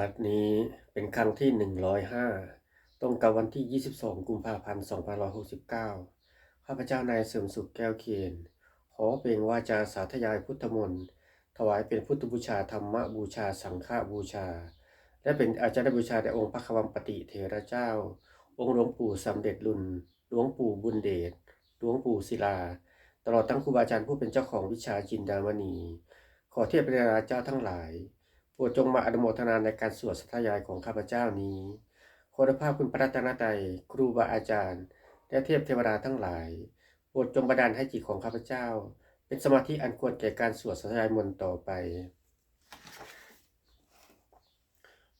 บัดนี้เป็นครั้งที่ 105 ตรงกับวันที่ 22 กุมภาพันธ์ 2569 ข้าพเจ้านายเสริมสุขแก้วเคียน ขอเป็นว่าจาสาธยายพุทธมนต์ถวายเป็นพุทธบูชาธรรมบูชาสังฆบูชา และเป็นอาจารย์บูชาแด่องค์พระควัมปติเถระเจ้า องค์หลวงปู่สำเร็จรุนหลวงปู่บุญเดชหลวงปู่ศิลา ตลอดทั้งครูบาอาจารย์ผู้เป็นเจ้าของวิชาจินดามณี ขอเทพเจ้าเจ้าทั้งหลาย รดจงมาอนุโมทนาในการสวดสัทยายของข้าพเจ้านี้ขอได้ภาพคุณพระรัตนตรัยครูบาอาจารย์ และเทพเทวดาทั้งหลายโปรดจงบันดาลให้จิตของข้าพเจ้า เป็นสมาธิอันควรแก่การสวดสัทยายมนต์ต่อไป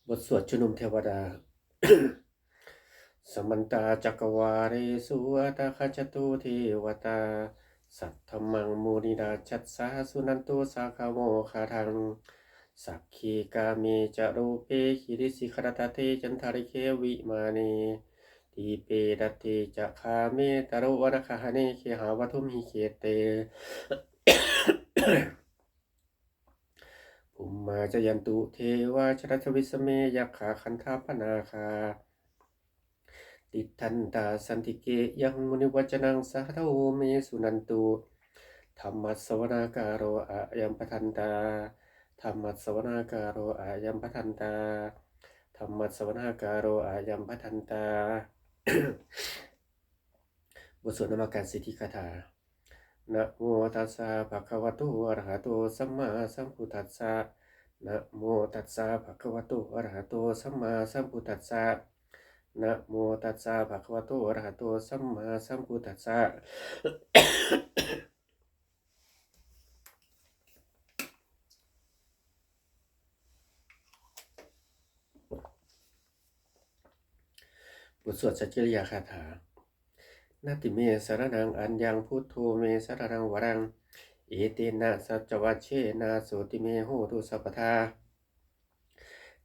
บทสวดชุนุมเทวดา สมันตาจักวาเรสุวัตคจตุเทวตา สัทธมังมูนิดาชัสสาสุนันตุสาคาโมคาทัง สักขีกามีจะรูเปหิริสิขรตเทจันทาริเควิมานีทีเปดัตติจะคาเมตรุวนาคาเนเคหาวัทุมหิเคเตภุมมาจยันตุเทวาชรทวิสเมยักขาคันธาพนาคา ติทันตาสันติเกยังมุนิวัจนังสาธโอเมสุนันตุธรรมัสวนาการโรอายัมปทันตา ธรรมัสวนาการโรอายัมปทันตาธรรมัสวนาการโรอายัมปทันตา บทสวดนามการสิทธิคาถานะโมตัสสะภะคะวะโตอะระหะโตสัมมาสัมพุทธัสสะนะโมตัสสะภะคะวะโตอะระหะโตสัมมาสัมพุทธัสสะนะโมตัสสะภะคะวะโตอะระหะโตสัมมาสัมพุทธัสสะ สวดสัจจริยาคาถานาติเมสารนังอัญญังพุทโธเมสารนังวรัง เอเตนะสัจวัชเชนะโสติเมโหตุสัพพทา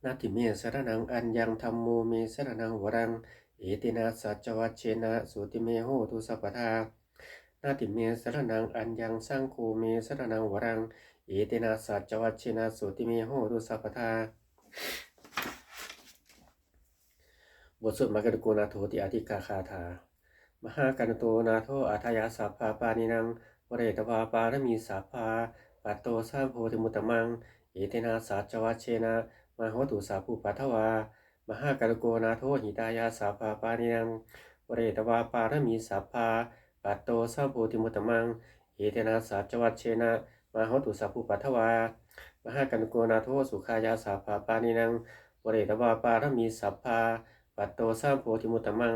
นาติเมสารนังอัญญังธรรมโมเมสารนังวรัง เอเตนะสัจวัชเชนะโสติเมโหตุสัพพทานาติเมสารนังอัญญังสังโฆเมสารนังวรัง เอเตนะสัจวัชเชนะโสติเมโหตุสัพพทา บทสวดมากรโกนาโทติอาทิกาคาถา มหากันโตนาโทอาทายาสัพพาปานินังวเรตวาปารมีสัพพาปัตโตสาโพธิมุตมัง เอเตนะสัจวัชเชนะมโหตุสาภูปัทวามหากันโกนาโทหิตายาสัพพาปานินังวเรตวาปารมีสัพพาปัตโตสาโพธิมุตมัง เอเตนะสัจวัชเชนะมโหตุสาภูปัทวามหากันโกนาโทสุขายาสัพพาปานินังวเรตวาปารมีสัพพา ปัตโตสามโพธิมุตตมัง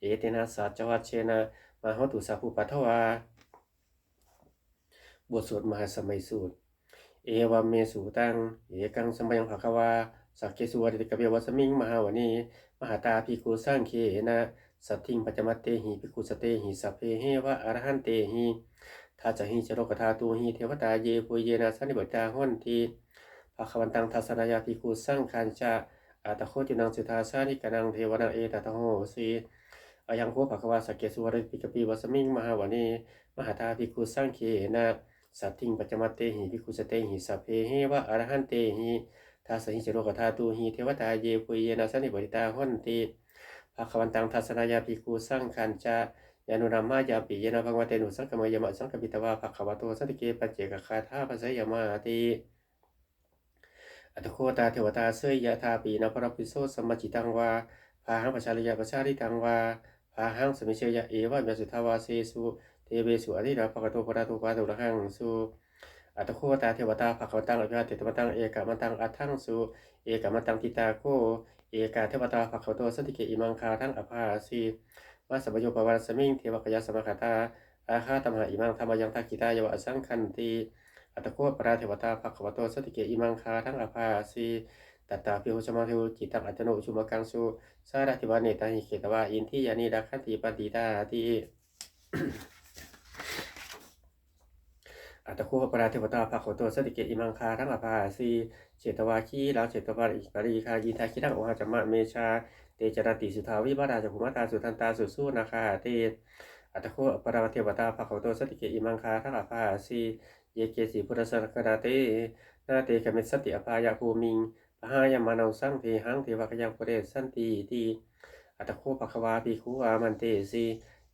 เอเตนะสัจวัชเชนะมหตุสัพพุปัทวา บทสวดมหาสมัยสูตร เอวัมเมสูตัง เอกังสมัยังภควา สักเคสุวัติกเบวัสมิงมหาวนีมหาตาภิกุสังเคนะ สัตถิงปัจมัตเตหิภิกุสเตหิสัพเพเฮวะอรหันเตหิทาจะหิจโรกธาตูหิเทวตาเยปุเยนะสันิบตาหุนทีภควันตังทัสนายาภิกุสังคันจา อาตโคตินังสุทาสานิกนังเทวนาเอตตะโหสีอายังโคภควาสักเกสุวริปิกปีวัสมิงมหาวนีมหาตาภิกขุสังเคนะสัตถิงปัจจมัตเตหิภิกขุสเตหิสัพเพเฮวะอรหันเตหิทาสหิจโรกธาตูหิเทวตาเยปุยเยนะสันนิบติตาหุนติภควันตังทัสนายาภิกขุสังคันจายานุนัมายาปิเยนะภังวเตนุสังกมยมะสังกปิตวาภควโตสันติเกปัจเจกคาถาภาษยมาติ อัตโคตาเทวตาเสยยะทาปีนะพระปิโสสมจิตังวาพาหังปชาลยะปชาลิตังวาพาหังสมิเชยะเอวะเมสุทาวาเสสุเทเวสุอธิราภกโตปะระโตปะตุระหังสุอัตโคตาเทวตาภควตังอภิวาเตตมตังเอกมตังอัตถังสุเอกมตังติตาโคเอกาเทวตาภควโตสันติเกอิมังคาทั้งอภาสีมาสัมโยปวารสมิงเทวกยาสมคตาอาคาตมหาอิมังธรรมยังทักกิตายวะสังคันติ อัตโคปราเทวตาภควโตสติเกอิมังคาทั้งอภาสีตัตตาพิหุชมาเทวจิตังอัจโนชุมกังสุสาราธิวาเนตาหิเขตวาอินทิยานีดักขันติปันติตาติอัตโคปราเทวตาภควโตสติเกอิมังคาทั้งอภาสีเจตวาคีลาเจตวาอิปารีคายินทาคิดังโอหาจมะเมชาเตจรติสุทาวิบาราจภุมตาสุทันตาสุสุนาคาเตอัตโคปราเทวตาภควโตสติเกอิมังคาทั้งอภาสี เยเกสีพุทธสกนาเตนาเตกเมสติอภายาภูมิงปหายามานังสังเทหังเทวะกยังปเรสันติติอัตโคภควาภิกขุอามันเตสี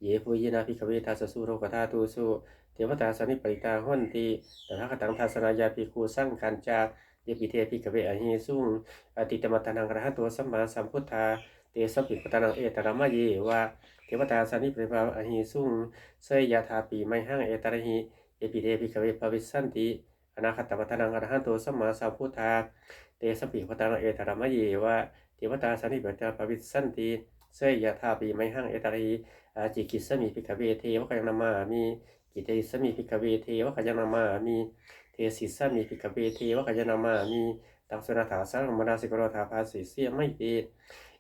เยปุยนาภิกเวทัสสุโรกธาตุสุเทวตาสนิปริตาหนติตถาคตังทัสนายาภิกขุสังคัญจาเยปิเทภิกเวอหิสุงอติตมัตตังรหัตัวสัมมาสัมพุทธาเตสัมปิปตานังเอตระมะเยวะเทวตาสนิปริตาอหิสุงเสยยาธาปีไม่หังเอตระหิ เยปิเทภิกเวภวิสันติอนาคตมัตตังอรหันตัวสัมมาสัมพุทธาเตสปิปตานังเอตระมะเยวะเทวตาสนิปริตาภวิสันติเสยยาธาปีไมหังเอตระหิอาจิกิสมิภิกเวเทวะกยังนามามีกิเตสมิภิกเวเทวะกยังนามามีเทศิสมิภิกเวเทวะกยังนามามีตังสุนาถาสังมนาสิกรธาภาสิเสียไม่เต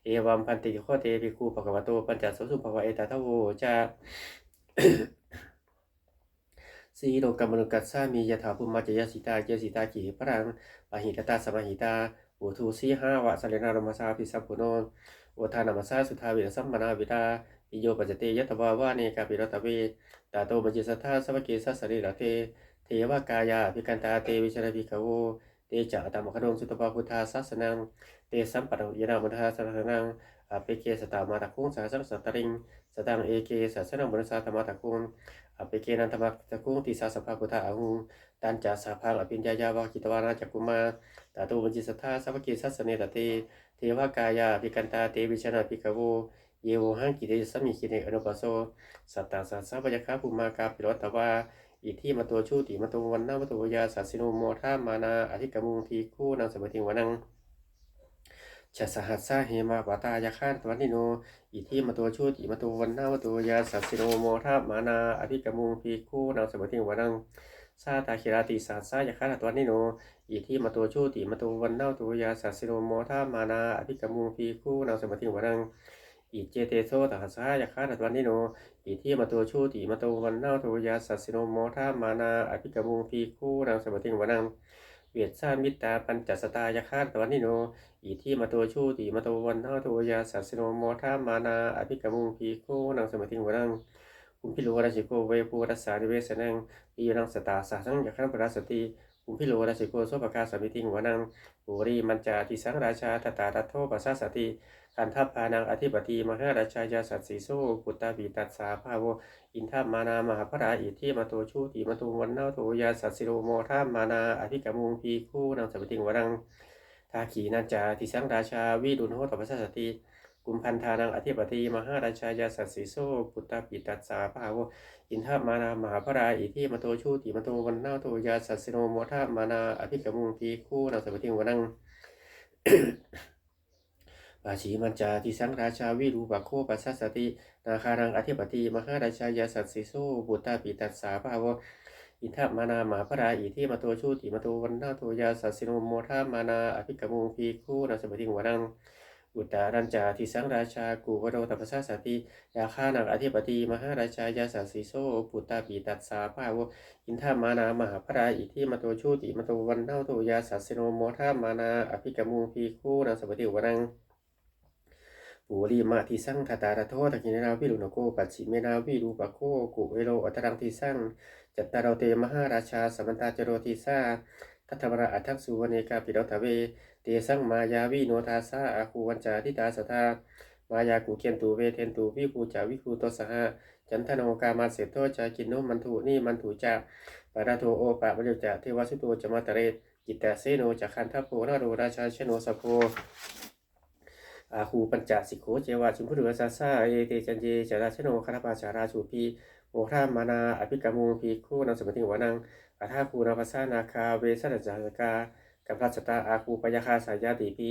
เอวัมพันติโคเตภิกขุปะกวะโตปัญจสุสุภวะเอตตะโวจา สีโลกรรมนุกัสสามียถาภูมาจยสิตาเจสิตาขีพรังปะหิตตาสมหิตาอุทูสีหาวะสเลนารมสาพิสัพพุโนโอทานามาสาสุทาวิรสัมมนาวิดาปิโยปัจเตยตวาวาเนกาปิรตเวตาโตมจิสัทธาสวเกสัสริระเทเทวกายาภิกันตาเตวิชรภิกขโวเตจะตามคดงสุตปาพุทธาสัสนังเตสัมปัตยนามุทาสัสนังอเปเกสตามาตะคุงสาสัสตริงสตังเอเกสัสนังมุนสาธรรมตะคุง อเปเกนันธรรมตะกุงติสาสภาพุทธาอหุงตันจาสาพังอภิญญายาวากิตวานาจักกุมาตาตุบัญจิสัทธาสัพกิสัสเนตเตเทวากายาภิกันตาเตวิชนาภิกขโวเยวหังกิเตสมิคิเนอนุปัสโสสัตตาสัสสะปยคาภูมากาปิรตวาอิทิมาตัวชูติมาตัววันนามาตัววยาสัสสิโนโมทามานาอธิกมุงทีคู่นางสมัติวนัง ชะสหัสสาเหมาปตายาคาตวันนิโน อิทิมาตัวชูติมาตัววันนาวตัวยาสัสิโนโมทามานา อภิกมุงพีคู่นางสมัติวนังซาตาคิราติสัสายาคาตวันนิโน อิทิมาตัวชูติมาตัววันนาวตัวยาสัสิโนโมทามานา อภิกมุงพีคู่นางสมัติวนังอิเจเตโซตหัสสายาคาตวันนิโน อิทิมาตัวชูติมาตัววันนาวตัวยาสัสิโนโมทามานา อภิกมุงพีคู่นางสมัติวนัง เวียดสามิตาปัญจสตายาคาตวันนิโน อิที่มาตัวชูติมาตัววันทาโตัวยาสัสโนโมทามานาอภิกมุงพีโคนังสมัติวรังคุมพิโลราชิโกเวภูรัสสาริเวสนังปีนังสตาสาสังยาคันปราสติ คุพิโลราชิโกโสปกาสมิติงวนังปุรีมันจาติสังราชาตตารัตโทปัสสาสติคันทัพพานังอธิปติมหาราชายาสัตสีโซปุตตาบีตัสสาภาโวอินทามานามหาพระอิที่มาตัวชูติมาตัววันเท่าตัวยาสัสสิโนโมทามานาอภิกมุงพีโคนังสมิติงวนังทาขีนาจาทิสังราชาวิดุลโหตปัสสติ กุมพันธานังอธิปติมหาราชายาสัสสิโซปุตตาปิตัสสาภาวอินทามานามหาพราอิทิมโตชูติมโตวันนาโตยาสัสสิโนโมทามานาอภิกมุงพีคู่นังสมติงวนังปาชีมันจาทิสังราชาวิรูปโคปัสสตินาคารังอธิปติมหาราชายาสัสสิโซปุตตาปิตัสสาภาวอินทมานาหมาพระราอิที่มาตัวชูติมาตัววันนาตัวยาสัสสิโนโมทามานาอภิกมุงพีคู่นาสมติงวนัง อุตตารัญจาทิสังราชากูวโรตัปสสสติยาคานังอธิปติมหาราชายาสสสิโซปุตตาปีตัสสาภาวอินทามานามหาพระราอิที่มาตัวชูติมาตัววันนาตัวยาสัสสิโนโมทามานาอภิกมุงพีคู่นาสมติงวนังปูริมาทิสังทตาระโทตะกินนาวิรุณโกปัจฉิเมนาวิรูปโคกุเวโรอัตรังทิสังจัตตารโตเตมหาราชาสมันตาจโรทิสาทัตถมระอัทักสุวเนกาปิโรทเว เตสังมายาวิโนทาสาอาคูวันจาทิตาสทามายากุเคียนตูเวเทนตูวิภูจาวิภูโตสหะจันทโนกามาเสโตจากินโนมันถุนี่มันถุจาปาราโทโอปะมะเจจาเทวสุโตจมาตเรจิตตเสโนจักขันทัพโพนาโรราชาชโนสโพอาคูปัญจสิกโขเจวะชิมพุทธวสาสาเอเตจันเจจาราชโนคาราปาจาราชูพีโมทามานาอภิกามูพีคู่นังสมติวานังอาทาคูนาภาษานาคาเวสระจากา กับราชตาอาคูปยาคาสายาติพี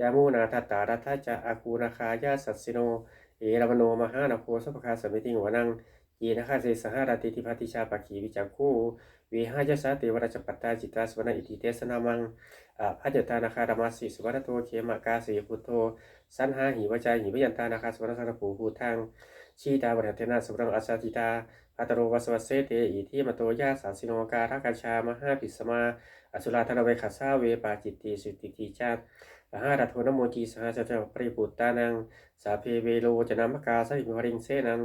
ยามูนาทัตตารัตจะอาคูนาคายาสัสสิโน เอรามโนมหานาโคสุปคาสมิติวนังยีนาคาเสสหราติทิพัติชาปะขีวิจักคูวิหายสาเตวราชปัตตาจิตาสวนาอิติเตสนามังอาพัจตานาคารามาสิสุวรรโตเขมากาสีพุทโธสันหาหิวใจหิวยันตานาคาสวรรณสังผูภูทางชีตาบริเทนาสมรังอาสาติตาอัตโรวัสวัสเสเตอิที่มโตยาสาสิโนการักชามหาปิสมา อสุราธนเวขัสสาเวปาจิตติสุติติจาตมหารัตโทนโมจีสหจัตปริปุตตานัง สาเพเวโลจนามกาสิมริงเสนัง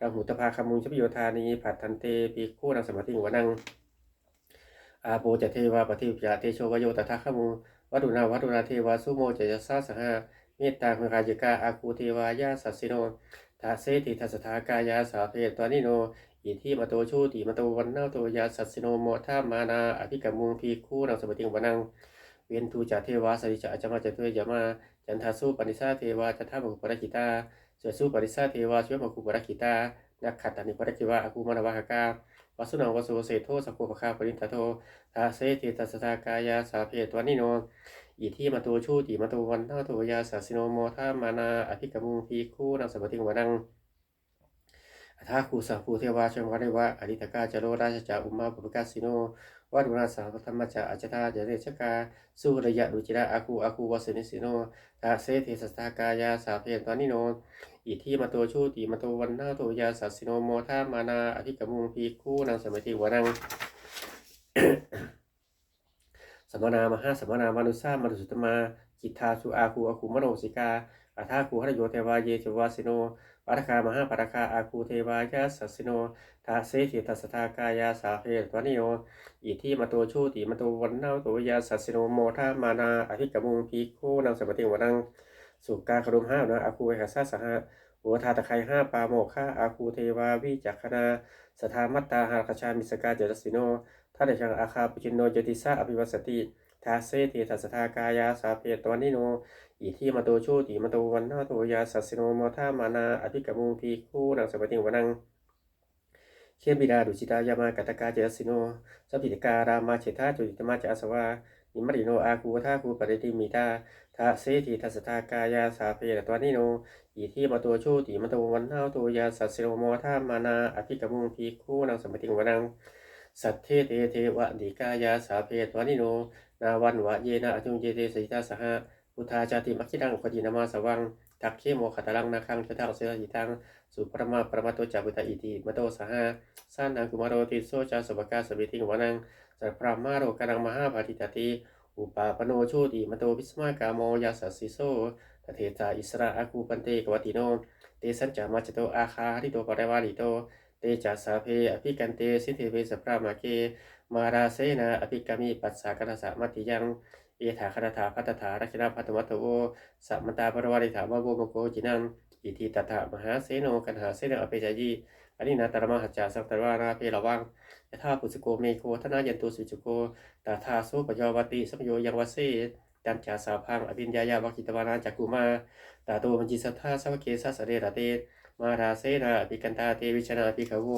ราหุตภาคมุงชปิโยธานีผัดทันเตปีคู่นังสมาติงวนังอาโปจะเทวาปฏิปยาเตโชวโยตถาคมุววัดุนาวัดุนาเทวาสุโมจยสาสหเมตตาคุณกายกาอาคูเทวายาสัสสิโนทาเสติทัสสทากายาสาเพตวานิโน อิทิมาโตชูติมาโตวันนาโตยาสัสสิโนโมทามานาอภิกรมุงพีคู่นังสมบติงวนังเวียนทูจาเทวาสริจะอาจมาจะด้วยามาจันทาสุปนิสาเทวาจันทามุปรกิตาเสสุปนิสาเทวาช่วยมกุปรกิตานักขัตตานิปรกิวะอากูมานวหกาวสุนังวสุเศโทสกุปคาปรินทโททาเสติตัสสากายาสาเพตวานิโนอิทิมาโตชูติมาโตวันนาโตยาสัสสิโนโมทามานาอภิกรมุงพีคู่นังสมบติงวนัง ทาคูสัพพูเทวาชมวัดวะอริตกาจโรราชจาอุมาปุปกาสิโนวัดุราสาวธรรมจาอาจตาจเรชกาสุระยะดุจิระอาคูอาคูวสินิสิโนทาเสเทสตากายาสาเพนตานิโนอิทิมาโตชูติมาโตวันนาโตยาสัสสิโนโมทามานาอภิกมุงพีคู่นางสมัยติวนังสมนามหาสมนามนุสามนุสุตมาจิตทาสุอาคูอาคูมโนสิกาอาทาคูหรโยเทวาเยจวาสิโน ปารคามหาปาราคาอาคูเทวายาสัสสิโนทาเสถิตัสทากายาสาเพตวนิโนอิทิมาโตชูติมาโตวันเนาโตยาสัสสิโนโมทามานาอภิกมุงพีโคนังสมติวนังสุกาครุมห้านะอาคูเวหาสาสหะโอทาตะไคห้าปาโมฆาอาคูเทวาวิจักขณาสถามัตตาหาคชามิสกาเจตสิโนท่าเดชังอาคาปุจินโนเจติสาอภิวัสติทาเสถิตัสทากายาสาเพตวนิโน อิทิมาโตโชติมาโตวันนาโตยาสัสโนโมทามานาอภิกรมุงพีคู่นังสมัติงวนังเขียนบิดาดุจิตายามากัตกาเจสิโนสัพพิตการามาเฉทาจุติตมาจาสวานิมริโนอาคูทาคูปริติมิตาทาเสติทัสสทากายาสาเพตตัวนิโนอิทิมาโตโชติมาโตวันนาโตยาสัสโนโมทามานาอภิกรมุงพีคู่นังสมัติงวนังสัทเทเตเทวะดิกายาสาเพตวนิโนนาวันวะเยนะอจุงเจเตสิตาสหะ พุทธาจาติมัคคิดังปฏินามาสวังทักเคโมขตาลังนาคังชะทังเสหิตังสุปรมาปรมาโตจาบุตาอิติมโตสหะสานังกุมารโรติโซจาสบกาสบิทิงวานังสัพพรามาโรกนังมหาภาติตติอุปาปโนโชติมโตวิสมากาโมยาสัสสิโซตเทจาอิสระอากูปันเตกวติโนเตสัญจามาจโตอาคาริโตปะเรวาลิโตเตจาสาเพอภิกันเตสิเทเวสพรามาเกมาราเสนาอภิกามิปัสสากนาสะมัติยัง เอถาคณถาพัตถารัชนาพัตวัตโวสัมมตาปรวาริถามะโวมโกจินังอิทิตถามหาเสโนกันหาเสนอเปจายีอนินาตรมหัจจาสังตรวานาเพระวังยะธาปุสโกเมโคธนายันตุสุจุโกตาทาโสปยาวติสัมโยยังวเสจันจาสาพังอภิญญายาวกิตวานาจักกุมาตาโตมัญจิสัทธาสวเกสัสเรระเตมาราเสนาอภิกันตาเตวิชนาภิขโว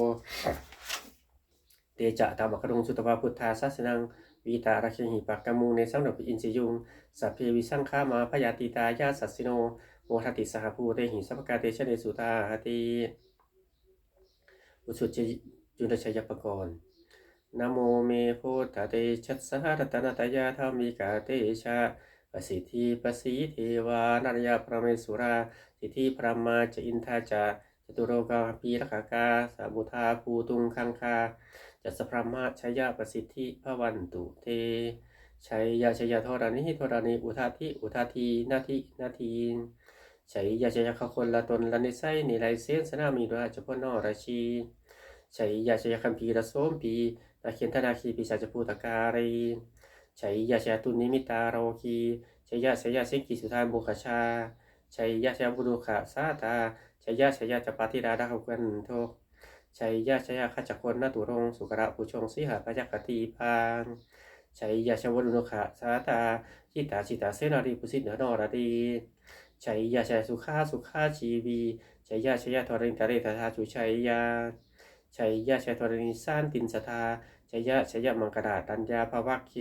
เตจะตามกรุงสุตวาพุทธาสัสนัง วีตารักชหิปักกมูในสังดอกอินทรยุง สัพเพวิสังฆามาพยาติตายาสัสสิโนโมทัติสหภูเตหิสัพกาเตชะเนสุตาหติอุสุจจุลชัยปกรณ์นโมเมโพธเตชัสสะรัตนตยาธรรมิกาเตชะปสิทธิปสีเทวานารยาพระเมสุราสิทธิพระมาจะอินทาจะจตุโรกาปีรคากาสามุทาภูตุงคังคา จัสพรหมาชยาประสิทธิพระวันตุเตชัยยาชยโทรานิโทรานิอุทาทิอุทาทีนาทินาทีชัยยาชยาขคนละตนละนิไซนิไรเซนสนามีราชพนอราชีชัยยาชยาคัมภีระโสมปีนาเคียนธนาคีปิชาจภูตการีชัยยาชยาตุนิมิตาโรคีชัยยาชยาเสกิสุธานบุคชาชัยยาชยาบุรุขะสาตาชัยยาชยาจปาติราดาขกันโท ชัยยะชัยยะขจักคนนาตุรงสุกระปุชงสิหาพยักตีพานชัยยะชวรุนุขะสาตาจิตาจิตาเสนารีปุสิทนอรดีชัยยะชัยสุขาสุขาชีวีชัยยะชัยยะทรินทะเรทธาจุชัยยะชัยยะชัยทรินสานตินสทาชัยยะชัยยะมังกราตัญญาภวัคเค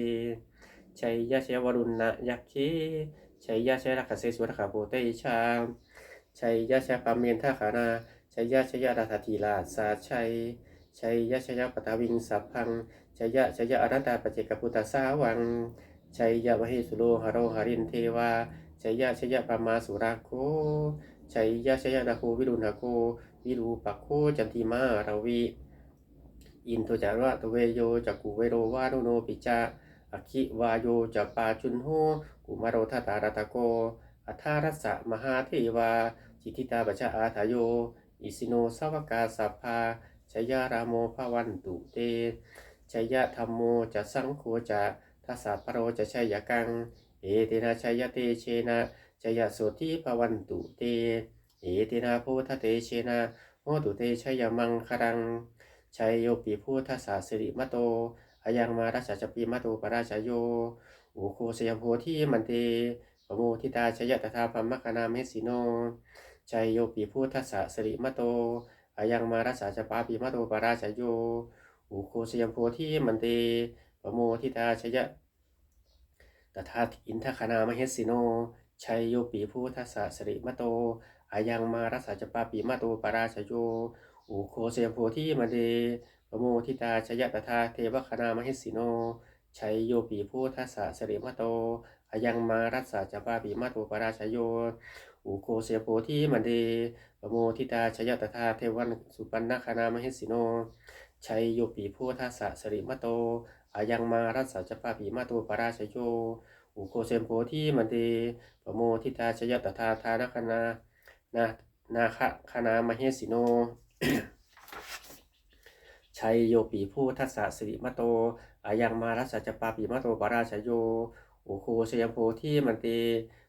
ชัยยะชัยวรุณนะยักเคชัยยะชัยรักเสสุรขะโพเตชาชัยยะชัยปามเมนทาขานา ชัยยะชยยะราธาธีราสาชัยชัยยะชยะปตาวิงสัพพังชัยยะชยะอนันตาปเจกพุทธสาวังชัยยะมหิสุโลหะโรหะรินเทวาชัยยะชยะปามาสุราโคชัยยะชยะนาโควิรุณหโควิรูปักโคจันติมาราวิอินโทจาระตเวโยจักกุเวโรวารุโนปิจาอคิวาโยจัปาจุนโหกุมารโรทตาราตะโกอัทารัสสะมหาเทวาจิติตาปชะอาทายโย อิสิโนสาวกาสัพาชยารามโมภวันตุเตชยะธรรมโมจะสังโฆจะทัสสะปะโรจะชัยกัง เอเตนะชัยเตเชนะชัยโสติภวันตุเต เอเตนะพุทธเตเชนะโหตุเตชัยมังครังชัยโยปีพุทธสสะสิริมะโตอายังมารัสสะจปีมะโตปราชาโยอุโคสยมโพธิมันเตปโมทิตาชยตถาพัมมคณาเมสิโน ชัยโยปีพุทธสสะสิริมโตอายังมารัสสะจปาปีมโตปราชโย อุโคสยมโพธิมันเตปโมทิตาชยะตถาอินทคณามเหสิโน ชัยโยปีพุทธสสะสิริมโตอายังมารัสสะจปาปีมโตปราชโย อุโคสยมโพธิมันเตปโมทิตาชยะตถาเทวคณามเหสิโน ชัยโยปีพุทธสสะสิริมโตอายังมารัสสะจปาปีมโตปราชโย อุโคเสยโพธิมันเดปโมทิตาชยตถาเทวันสุปันนาคานามหิสิโนชัยโยปีพุทธสสะสริมโตอายังมารัสสะจปาปีมะโตปราชโยอุโคเสยโพธิมันเดปโมทิตาชยตถาทานาคนานานาคะคานามหิสิโนชัยโยปีพุทธสสะสริมโตอายังมารัสสะจปาปีมะโตปราชโยอุโคเสยโพธิมันเต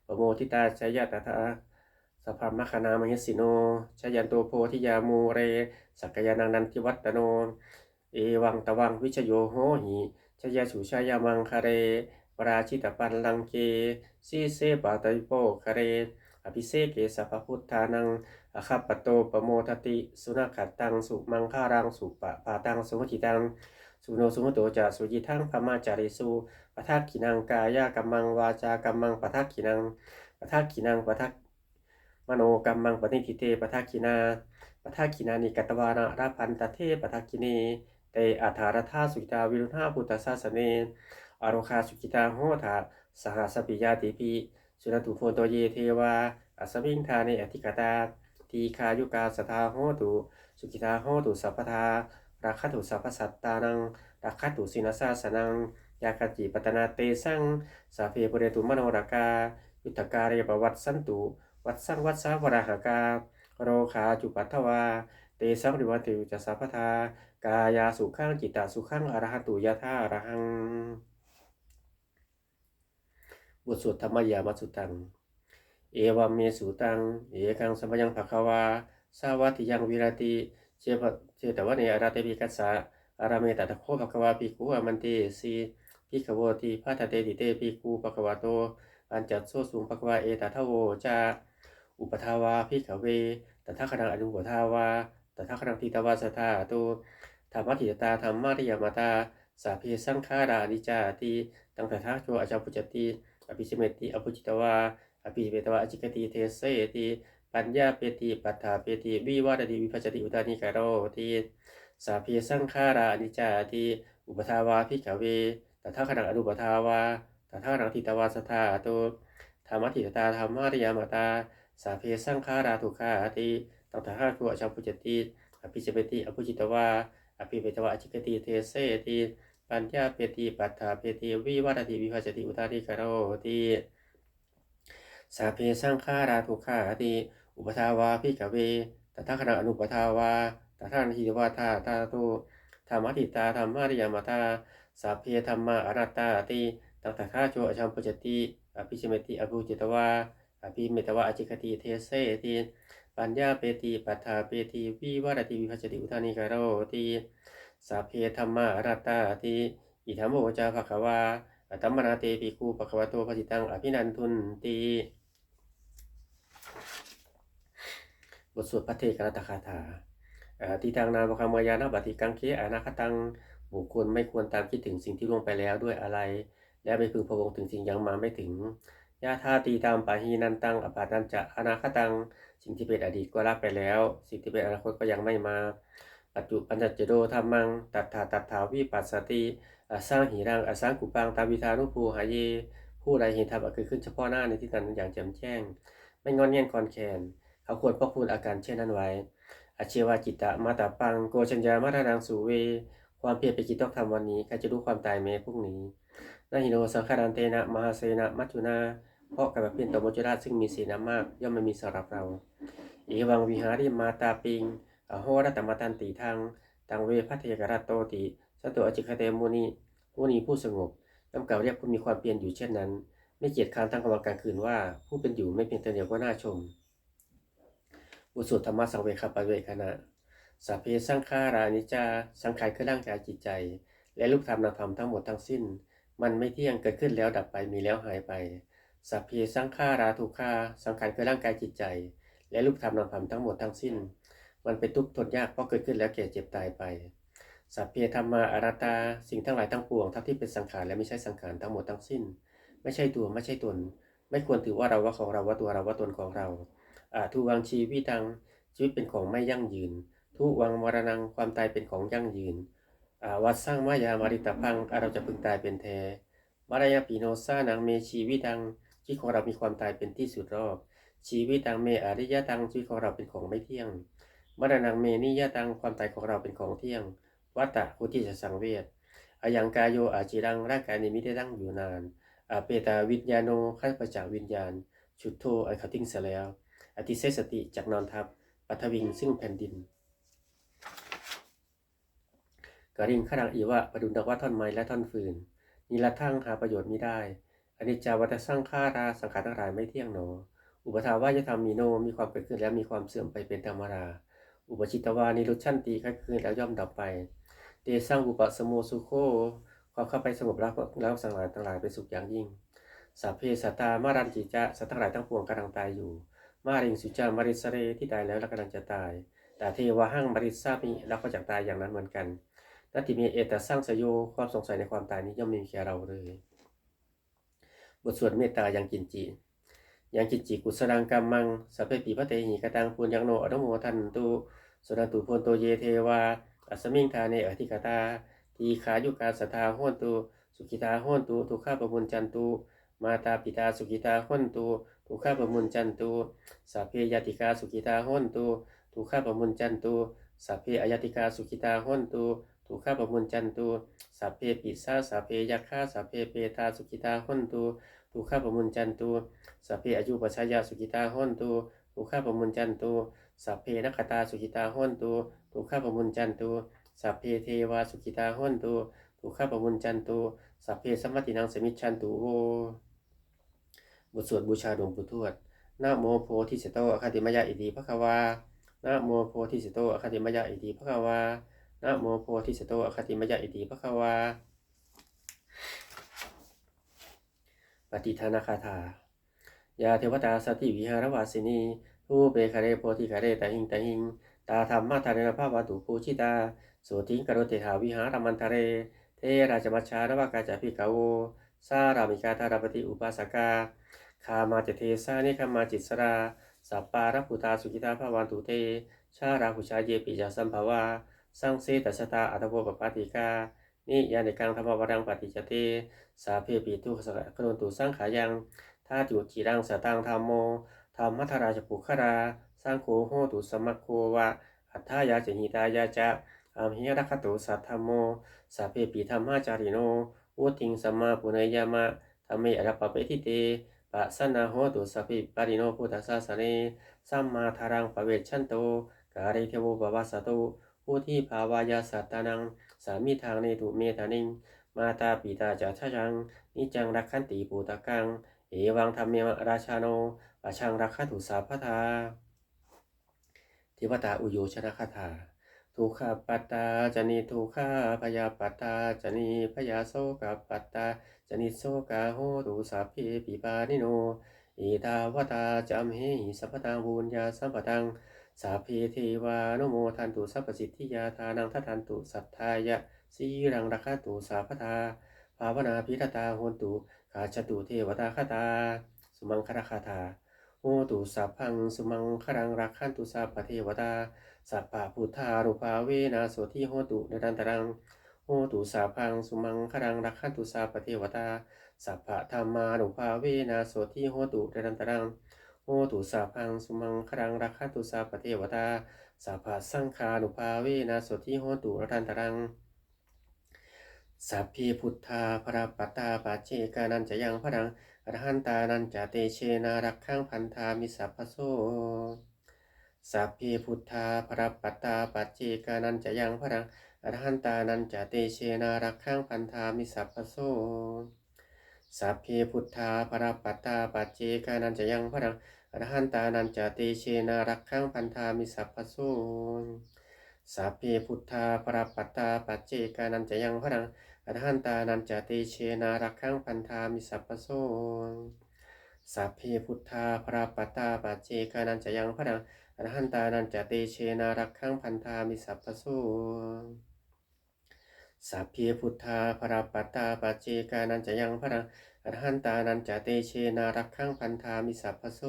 ปโมทิตาชยตถาสภามคณามหิสิโนชยันโตโพธิยามูเร สักยานังนันทิวัตโน เอวังตวังวิชโยโหหิชยาสุชายามังคาเรปราชิตปันลังเกสีเสปาตยโปคาเร อภิเศกเกสัพพุทธานังอคัปปโตปโมทติ สุนัขตังสุมังคารังสุปะปาตังสุมจิตัง สุโนสุมโตจะสุจิทังพมาจาริสุ ปทักขินังกายกัมมังวาจากัมมังปทักขินังปทักขินังปทักมโนกัมมังปณิทิเตปทักขินาปทักขินานิกัตวานะราพันตเทปทักขิเนเตอัฐารธาสุกิตาวิรุณาพุทธศาสเนอโรคาสุกิตาโหทาสหสปิยาติปิสุนตุโพโตเยเทวาอัสมิงทาเนอธิกตาทีคายุกาสทาโหตุสุกิตาโหตุสัพพทาราคตุสัพพสัตตานังราคตุสินาสาสนัง ยาคจิปัตนาเตสังสาเพปุเรตุมโนรากา ยุตตการยปวัตสันตุ วัดสังวัดสาวราหากา โรขาจุปัทวา เตสังริวันติวจัสสะพทา กายาสุขังจิตตาสุขังอรหันตุยะธาอรหัง บทสวดธรรมยามัสุตัง เอวัมเมสุตัง เอกังสมยังภควา สาวัติยังวิรติเชปเชตวะเนอาราเตปิกัสสะอาราเมตตะโคภควาปิกุอามันเตสี พิขโวติพัทเตติเตปิกุภควาโต อันจัดโซสุงภควาเอตทะโวจาอุปทาวาพิขเวแตถาคนังอนุปทาวาแตถาคนังทิตวาสธาตุธรรมทิตตาธรรมาริยมาตา สาเพสังขารานิจาติตังตถาโชอาจาปุจติอภิชเมติอภุจิตวาอภิเวตวาอจิกติเทเสติปัญญาเปติปัฏฐาเปติวิวาดติวิภัจติอุตานิกาโรติสาเพสังขารานิจาติอุปทาวาพิขเว แต่ถ้าคนังอนุปทาวาแต่ถ้าคนังทิตวาสธาตุธรรมทิตตาธรรมาริยมตา สาเพสังขาราทุกขาติตังตถาโชาจาปุจติอภิชเมติอภุจิตวาอภิเวตวาอจิกติเทเสติปัญญาเปติปัฏฐาเปติวิวัตติวิภัจติอุตาริกโรติสาเพสังขาราทุกขาติอุปทาวาพิกเวแต่ถ้าคณะอนุปทาวาแต่ถ้านิทิวาทาตาตุธรรมติตาธรรมาริยมตา สาเพธรรมาอนัตตาติตัตถาโชอชัมปุจติอภิชเมติอภุจิตวาอภิเมตวาอจิกติเทเสติปัญญาเปติปัฏฐาเปติวิวัตติวิภัจติอุทานิกโรติสาเพธรรมาอนัตตาติอิธรรมโมจาภควาอัตมนาเตปิคูปะควะโตภสิตังอภินันทุนติบทสวดพระเทกรตคาถาตีทางนาบคามายานาบัติกังเคอนาคตัง บุคคลไม่ควรตามคิดถึงสิ่งที่ล่วงไปแล้วด้วยอะไร และไม่พึงพะวงถึงสิ่งยังมาไม่ถึงยาธาตีตามปาหีนันตังอปาตันจะอนาคตัง สิ่งที่เป็นอดีตก็รับไปแล้ว สิ่งที่เป็นอนาคตก็ยังไม่มา ปัจจุปัญจเจโดธรรมัง ตัทธาตัทาวิปัสสติอสร้างหิรังอสร้างกุปังตาวิธานุภูหายเย ผู้ใดเห็นธรรมคือขึ้นเฉพาะหน้าในที่นั้นอย่างแจ่มแจ้ง ไม่งอนเงียนคอนแคนเขาควรพกพูดอาการเช่นนั้นไว้อาเชวาจิตตะมาตาปังโกชัญญามาทานังสูเว ความเพียรไปกินต้องทำวันนี้ใครจะรู้ความตายแม้พรุ่งนี้นาหิโนสังขารันเตนะมหาเสนะมัจจุนาเพราะกับเพียนต่อมจุราชซึ่งมีเสนามาก ย่อมไม่มีสำหรับเราเอวังวิหาริมาตาปิงอโหรัตมาตันติทางตังเวพัทยกรัตโตติสตุอจิคเตมุนีมุนีผู้สงบย่อมกล่าวเรียกผู้มีความเพียรอยู่เช่นนั้น ไม่เกียจคร้านทั้งกลางกลางคืนว่า ผู้เป็นอยู่ไม่เพียงแต่เดียวก็น่าชมบทสวดธรรมะสังเวคปะเวคณะ สัพเพสังขารานิจา สังขารคือร่างกายจิตใจ และรูปธรรมนามธรรมทั้งหมดทั้งสิ้น มันไม่เที่ยงเกิดขึ้นแล้วดับไปมีแล้วหายไป สัพเพสังขาราทุกขาสังขารคือร่างกายจิตใจ และรูปธรรมนามธรรมทั้งหมดทั้งสิ้น มันเป็นทุกข์ทนยากเพราะเกิดขึ้นแล้วแก่เจ็บตายไป สัพเพธรรมาอารัตตาสิ่งทั้งหลายทั้งปวงทั้งที่เป็นสังขารและไม่ใช่สังขารทั้งหมดทั้งสิ้น ไม่ใช่ตัวไม่ใช่ตน ไม่ควรถือว่าเราว่าของเราว่าตัวเราว่าตนของเราอาทุวังชีวิตังชีวิตเป็นของไม่ยั่งยืน ทุวังมรณังความตายเป็นของยั่งยืนอาวัดสร้างมายามาริตพังเราจะพึงตายเป็นแทมารายาปีโนซานังเมชีวิตังชีวิตของเรามีความตายเป็นที่สุดรอบ ชีวิตังเมอริยะตังชีวิตของเราเป็นของไม่เที่ยงมรณังเมนิยะตังความตายของเราเป็นของเที่ยง วัตตะคุติจะสังเวชอายังกายโยอาจิรังร่างกายนี้ไม่ได้ตั้งอยู่นานอาเปตาวิญญาโนขั้นประจากวิญญาณ ชุดโทไอคติ้งเสแล้วอธิเสสติจากนอนทับปัทวิงซึ่งแผ่นดิน กริงขรังอีวะประดุนดว่าท่อนไม้และท่อนฟืนนิรัทั้งหาประโยชน์ไม่ได้อนิจจาวัตสร้างฆาราสังขารทั้งหลายไม่เที่ยงหนอ อุปทาว่ายธรรมมีโนมีความเกิดขึ้นแล้วมีความเสื่อมไปเป็นธรรมดาอุปชิตวานิรุชันตีค่คืนแล้วย่อมดับไป เตสร้างอุปสมโมสุโคความเข้าไปสงบแล้วแล้วสังหารทั้งหลายเป็นสุขอย่างยิ่งสัพเพสัตตามารันจิจะสัตว์ทั้งหลายทั้งปวงกำลังตายอยู่ มาริงสุจามาริสเรที่ตายแล้วและกำลังจะตาย แต่เทวะหั่งมาริสซามิแล้วก็จะตายอย่างนั้นเหมือนกัน นัตติมีเอตสร้างสยโยความสงสัยในความตายนี้ย่อมมีแก่เราเลย บทสวดเมตตาย่างกินจียังกินจีกุศลังกรรมังสัพเพปีพระเตหิกตังปุญญังโนอนุโมทันตุสุนันตุพนโตเยเทวาอัสมิงทาเนอธิกตา ทีขายุกาสทาโหนตุสุขิตาโหนตุทุกข้าปมุญจันตุมาตาปิตาสุขิตาโหนตุทุกข้าปมุญจันตุสัพเพยติกาสุขิตาโหนตุทุกข้าปมุญจันตุสัพเพอยติกาสุขิตาโหนตุ ทุกข้าปมุญจันตุสัพเพปิสาสัพเพยักขาสัพเพเปตาสุขิตาโหนตุทุกข้าปมุญจันตุสัพเพอายุปัชายาสุขิตาโหนตุทุกข้าปมุญจันตุสัพเพนักตาสุขิตาโหนตุทุกข้าปมุญจันตุสัพเพเทวาสุขิตาโหนตุทุกข้าปมุญจันตุสัพเพสมัตินังสมิชันตุโวบทสวดบูชาหลวงปู่ทวดนะโมโพธิสตโตอะคติมยะอิติภะคะวานะโมโพธิสตโตอะคติมยะอิติภะคะวา นะโมโพธิสตโตอะคติมยะอิติภะควาปฏิทานาคาถายาเทวตาสติวิหารวาสินีทูเปคาเรโพธิคาเรตาหิงตาหิง ตาธรรมมาทาเรนภาวัตุปูชิตาโสติงกโรเตหาวิหารมันทะเร เทราชมัชชานวากาจาพิกาโวสารามิกาธารปฏิอุปาสกาคามาจเทสานิคามาจิตสราสัปปารพุตาสุกิตาภาวันตุเต ชาราหุชาเยปิจาสัมภาวา สังเสตสตาอัตโวปปาติกา นิยาในกังธรรมวรังปฏิจเต สาเพปิทุสกนตุสังขายังท่าจุจีรังสตังธรรมโมธรรมัทราชปุคราสร้างโคโหตุสมัคโควะ อัฏฐายาจหิตายาจะอามหิรักตุสัทธรรมโม สาเพปิธรรมาจาริโนอุติงสัมมาปุเนยามะธรรมเมอรปปเปทิเตปัสนาโหตุสัพพิปาริโนพุทธศาสเนสัมมาทารังปเวชชันโต กาเรเทวบวาสโต ผู้ที่ภาวายาสัตตานัง สามีทางในตุเมตานิง มาตาปิตาจาชะชัง นิจังรักขันติปูตะกัง เอวังธรรมเมราชาโนปัชังรักขันตุสาพทาเทวตาอุโยชนะคาถาทุกขปัตตาจนิทุกขาพยาปัตตาจนิพยาโสกปัตตาจนิโสกาโหตุสัพเพปิปานิโนอิทาวตาจัมเหหิสัพพตังบุญญาสัมปตัง สาเพเทวานโมทันตุสัพพสิทธิยาทานังทัทันตุสัทธายะสีรังรักตุสาพทาภาวนาพิทตาโหนตุขาชตุเทวตาคตา สุมังครคาถาโหตุสัพพังสุมังครังรักขันตุสัพพเทวตาสัพปะพุทธารุภาเวนาโสทิโหตุนดันตรังโหตุสัพพังสุมังครังรักขันตุสัพพเทวตาสัพพะธรรมานุภาเวนาโสทิโหตุนดันตรัง โหตุสัพพังสุมังครังรักขตุสัพพเทวตาสัพพะสังฆานุภาเวนาโสทิโหตุนดันตรังสัพพิพุทธาพระปัตตาปัจเจกานันจะยังพระดังอรหันตานันจะเตเชนารักขังพันธามิสัพพโสสัพพิพุทธาพระปัตตาปัจเจกานันจะยังพระดังอรหันตานันจะเตเชนารักขังพันธามิสัพพโสสัพเพพุทธาปราปัตตาปัจเจกานันจะยังพระรัง รหันตานันจะเตเชนารักขังพันธามิสัพพโสสัพเพพุทธาปราปัตตาปัจเจกานันจะยังพระังอรหันตานันจะเตเชนารักขังพันธามิสัพพโสสัพเพพุทธาปราปัตตาปัจเจกานันจะยังพระังอรหันตานันจะเตเชนารักขังพันธามิสัพพโสสัพเพพุทธาภราปัตตาปัจเจกานันจะยังพระ อรหันตานันจเตเชนารักขังพันธามิสัพพโส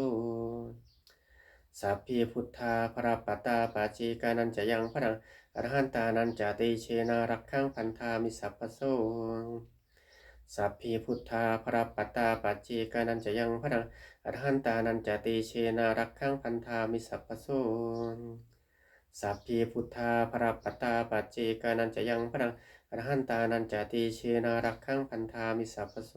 สัพเพพุทธาภราปัตตาปัจเจกานันจะยังพระอรหันตานันจเตเชนารักขังพันธามิสัพพโสสัพเพพุทธาภราปัตตาปัจเจกานันจะยังพระอรหันตานันจเตเชนารักขังพันธามิสัพพโสสัพเพพุทธาภราปัตตาปัจเจกานันจะยังพระ อรหันตานันจะตีเชนารักขังพันธามิสัพพโส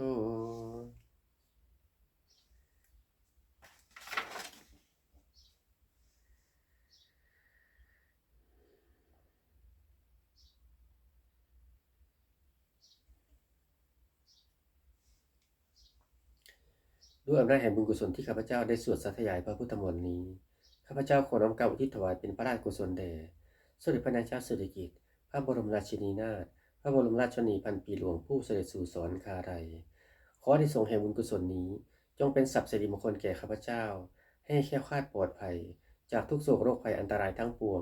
ด้วยอำนาจแห่งบุญกุศลที่ข้าพเจ้าได้สวดสัตยายพระพุทธมนต์นี้ ข้าพเจ้าขอน้อมกล่าวอุทิศถวายเป็นพระราชกุศลแด่สมเด็จพระนางเจ้าสิริกิติ์พระบรมราชินีนาถ พระบรมราชชนีพันปีหลวงผู้เสด็จสู่สวรรคาลัยขอในทรงแห่งบุญกุศลนี้ จงเป็นสัพสิริมงคลแก่ข้าพเจ้า ให้แคล้วคลาดปลอดภัย จากทุกโศกโรคภัยอันตรายทั้งปวง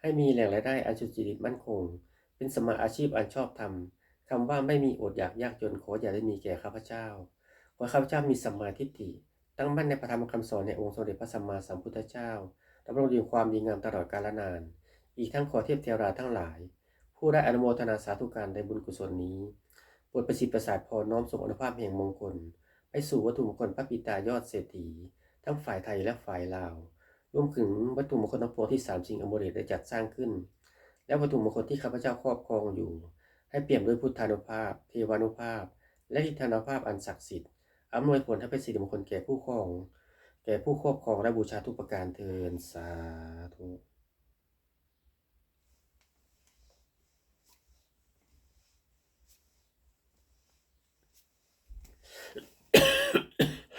ให้มีแหล่งรายได้อันสุจริตมั่นคง เป็นสมมาอาชีพอันชอบธรรมคำว่าไม่มีอดอยากยากจนขออย่าได้มีแก่ข้าพเจ้า ขอข้าพเจ้ามีสัมมาทิฏฐิ ตั้งมั่นในพระธรรมคำสอนในองค์สมเด็จพระสัมมาสัมพุทธเจ้าดำรงอยู่ความดีงามตลอดกาลนาน อีกทั้งขอเทพเทวดาทั้งหลาย ผู้ได้อนุโมทนาสาธุการในบุญกุศลนี้โปรดประสิทธิ์ประสาทพรน้อมส่งอนุภาพแห่งมงคล ไปสู่วัตถุมงคลพระปิตายอดเศรษฐี ทั้งฝ่ายไทยและฝ่ายลาว รวมถึงวัตถุมงคลทั้งปวงที่สามสิ่งอมฤตได้จัดสร้างขึ้น และวัตถุมงคลที่ข้าพเจ้าครอบครองอยู่ ให้เปี่ยมด้วยพุทธานุภาพ เทวานุภาพ และอิทธานุภาพอันศักดิ์สิทธิ์อำนวยผลให้เป็นสิริมงคลแก่ผู้ครอง แก่ผู้ครอบครองและบูชาทุกประการเทินสาธุ